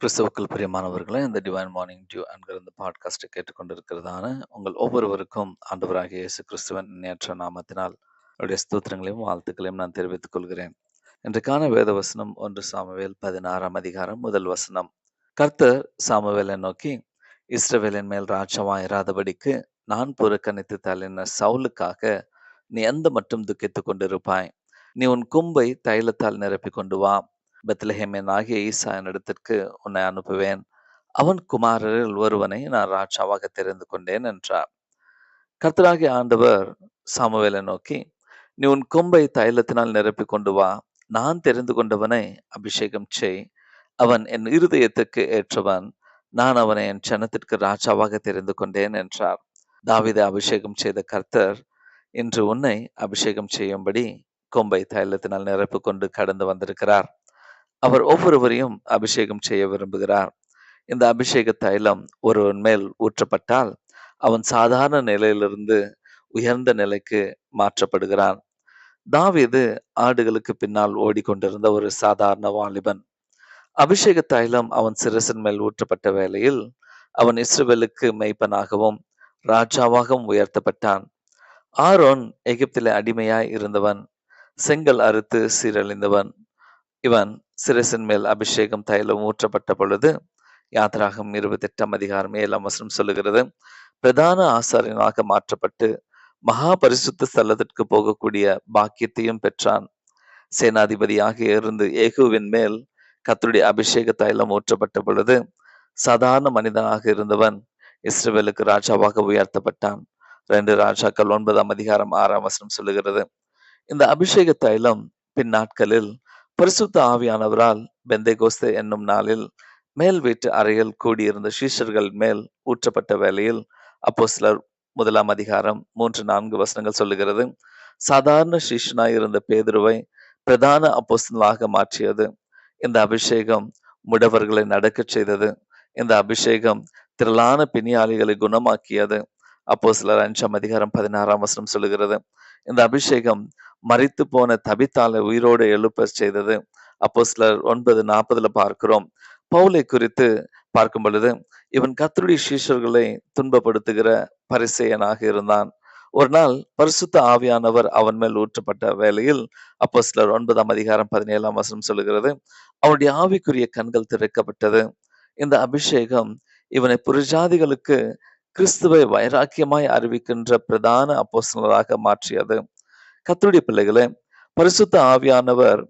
கிறிஸ்தவுக்கள் பிரியமானவர்களே இந்த divine morning dew என்கிற இந்த பாட்காஸ்ட்டை கேட்டுக்கொண்டிருக்கிறதான உங்கள் ஒவ்வொருவருக்கும் ஆண்டவராகிய இயேசு கிறிஸ்துவன் நேற்ற நாமத்தினால் அவருடைய ஸ்தோத்திரங்களையும் வாழ்த்துக்களையும் நான் தெரிவித்துக் கொள்கிறேன். இன்றைக்கான வேத வசனம் ஒன்று சாமுவேல் பதினாறாம் அதிகாரம் முதல் வசனம். கர்த்தர் சாமுவேலை நோக்கி இஸ்ரவேலின் மேல் இராதபடிக்கு நான் புறக்கணித்து தள்ளின சவுலுக்காக நீ எந்த மட்டும் துக்கித்துக் கொண்டிருப்பாய்? நீ உன் கும்பை தைலத்தால் நிரப்பி கொண்டு வா. பெத்லஹேமின் ஆகிய ஈசா என்னிடத்திற்கு உன்னை அனுப்புவேன். அவன் குமாரரில் ஒருவனை நான் ராஜாவாக தெரிந்து கொண்டேன் என்றார். கர்த்தராகிய ஆண்டவர் சாமுவேலை நோக்கி நீ உன் கொம்பை தைலத்தினால் நிரப்பி கொண்டு வா. நான் தெரிந்து கொண்டவனை அபிஷேகம் செய். அவன் என் இருதயத்துக்கு ஏற்றவன். நான் அவனை என் சனத்திற்கு ராஜாவாக தெரிந்து கொண்டேன் என்றார். தாவிதை அபிஷேகம் செய்த கர்த்தர் இன்று உன்னை அபிஷேகம் செய்யும்படி கொம்பை தைலத்தினால் நிரப்பு கொண்டு கடந்து வந்திருக்கிறார். அவர் ஒவ்வொருவரையும் அபிஷேகம் செய்ய விரும்புகிறார். இந்த அபிஷேக தைலம் ஒருவன் மேல் ஊற்றப்பட்டால் அவன் சாதாரண நிலையிலிருந்து உயர்ந்த நிலைக்கு மாற்றப்படுகிறான். தாவீது ஆடுகளுக்கு பின்னால் ஓடிக்கொண்டிருந்த ஒரு சாதாரண வாலிபன். அபிஷேக தைலம் அவன் சிரசின் மேல் ஊற்றப்பட்ட வேளையில் அவன் இஸ்ரவேலுக்கு மெய்ப்பனாகவும் ராஜாவாகவும் உயர்த்தப்பட்டான். ஆரோன் எகிப்தில அடிமையாய் இருந்தவன் செங்கல் அறுத்து சீரழிந்தவன். இவன் சிரசின் மேல் அபிஷேகம் தைலம் ஊற்றப்பட்ட பொழுது யாத்திராகம் இருபத்தி எட்டாம் அதிகாரம் ஏழாம் வசனம் சொல்லுகிறது பிரதான ஆசாரியனாக மாற்றப்பட்டு மகா பரிசுத்த ஸ்தலத்திற்கு போகக்கூடிய பாக்கியத்தையும் பெற்றான். சேனாதிபதியாக இருந்து ஏகுவின் மேல் கத்தருடைய அபிஷேக தைலம் ஊற்றப்பட்ட பொழுது சாதாரண மனிதனாக இருந்தவன் இஸ்ரேலுக்கு ராஜாவாக உயர்த்தப்பட்டான். ரெண்டு ராஜாக்கள் ஒன்பதாம் அதிகாரம் ஆறாம் வசனம் சொல்லுகிறது இந்த அபிஷேக தைலம் பின் நாட்களில் பரிசுத்த ஆவியானவரால் பெந்தைகோஸ்தே என்னும் நாளில் மேல் வீட்டு அறையில் கூடியிருந்த சீஷர்கள் மேல் ஊற்றப்பட்ட வேளையில் அப்போ சிலர் முதலாம் அதிகாரம் மூன்று நான்கு வசனங்கள் சொல்லுகிறது. சாதாரண சீஷனாய் இருந்த பேதுருவை பிரதான அப்போஸ்தலாக மாற்றியது. இந்த அபிஷேகம் முடவர்களை நடக்கச் செய்தது. இந்த அபிஷேகம் திரளான பிணியாளிகளை குணமாக்கியது. அப்போ சிலர் அஞ்சாம் அதிகாரம் பதினாறாம் வசனம் சொல்லுகிறது. இந்த அபிஷேகம் மறித்து போன தபித்தாலை உயிரோடு எழுப்ப செய்தது அப்போ சிலர் ஒன்பது நாற்பதுல பார்க்கிறோம். பவுலை குறித்து பார்க்கும் பொழுது இவன் கத்தருடைய சீஷர்களை துன்பப்படுத்துகிற பரிசெயனாக இருந்தான். ஒரு நாள் பரிசுத்த ஆவியானவர் அவன் மேல் ஊற்றப்பட்ட வேளையில் அப்போ சிலர் ஒன்பதாம் அதிகாரம் பதினேழாம் வசனம் சொல்லுகிறது அவனுடைய ஆவிக்குரிய கண்கள் திறக்கப்பட்டது. இந்த அபிஷேகம் இவனை புரஜாதிகளுக்கு கிறிஸ்துவை வைராக்கியமாய் அறிவிக்கின்ற பிரதான அப்போசனராக மாற்றியது. கத்துடைய பிள்ளைகளே பரிசுத்த ஆவியானவர்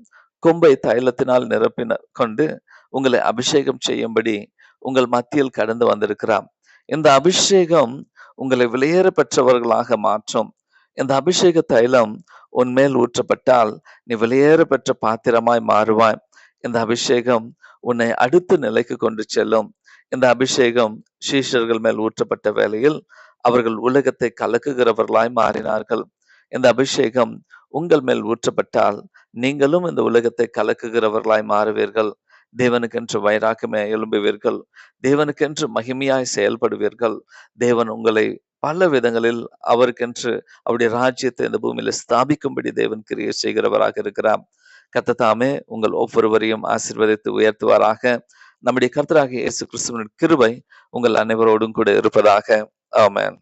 கொம்பை தைலத்தினால் நிரப்பின கொண்டு உங்களை அபிஷேகம் செய்யும்படி உங்கள் மத்தியில் கடந்து வந்திருக்கிறார். இந்த அபிஷேகம் உங்களை வெளியேற பெற்றவர்களாக மாற்றும். இந்த அபிஷேக தைலம் உன்மேல் ஊற்றப்பட்டால் நீ வெளியேற பெற்ற பாத்திரமாய் மாறுவாய். இந்த அபிஷேகம் உன்னை அடுத்த நிலைக்கு கொண்டு செல்லும். இந்த அபிஷேகம் சீஷர்கள் மேல் ஊற்றப்பட்ட வேளையில் அவர்கள் உலகத்தை கலக்குகிறவர்களாய் மாறினார்கள். இந்த அபிஷேகம் உங்கள் மேல் ஊற்றப்பட்டால் நீங்களும் இந்த உலகத்தை கலக்குகிறவர்களாய் மாறுவீர்கள். தேவனுக்கென்று வைராக்கமே எழும்புவீர்கள். தேவனுக்கென்று மகிமையாய் செயல்படுவீர்கள். தேவன் உங்களை பல விதங்களில் அவருக்கென்று அவருடைய ராஜ்யத்தை இந்த பூமியில ஸ்தாபிக்கும்படி தேவன் கிரியை செய்கிறவராக இருக்கிறார். கத்ததாமே உங்கள் ஒவ்வொருவரையும் ஆசிர்வதித்து உயர்த்துவாராக. நம்முடைய கர்த்தராக இயேசு கிறிஸ்துவனின் கிருபை உங்கள் அனைவரோடும் கூட இருப்பதாக. ஆமேன்.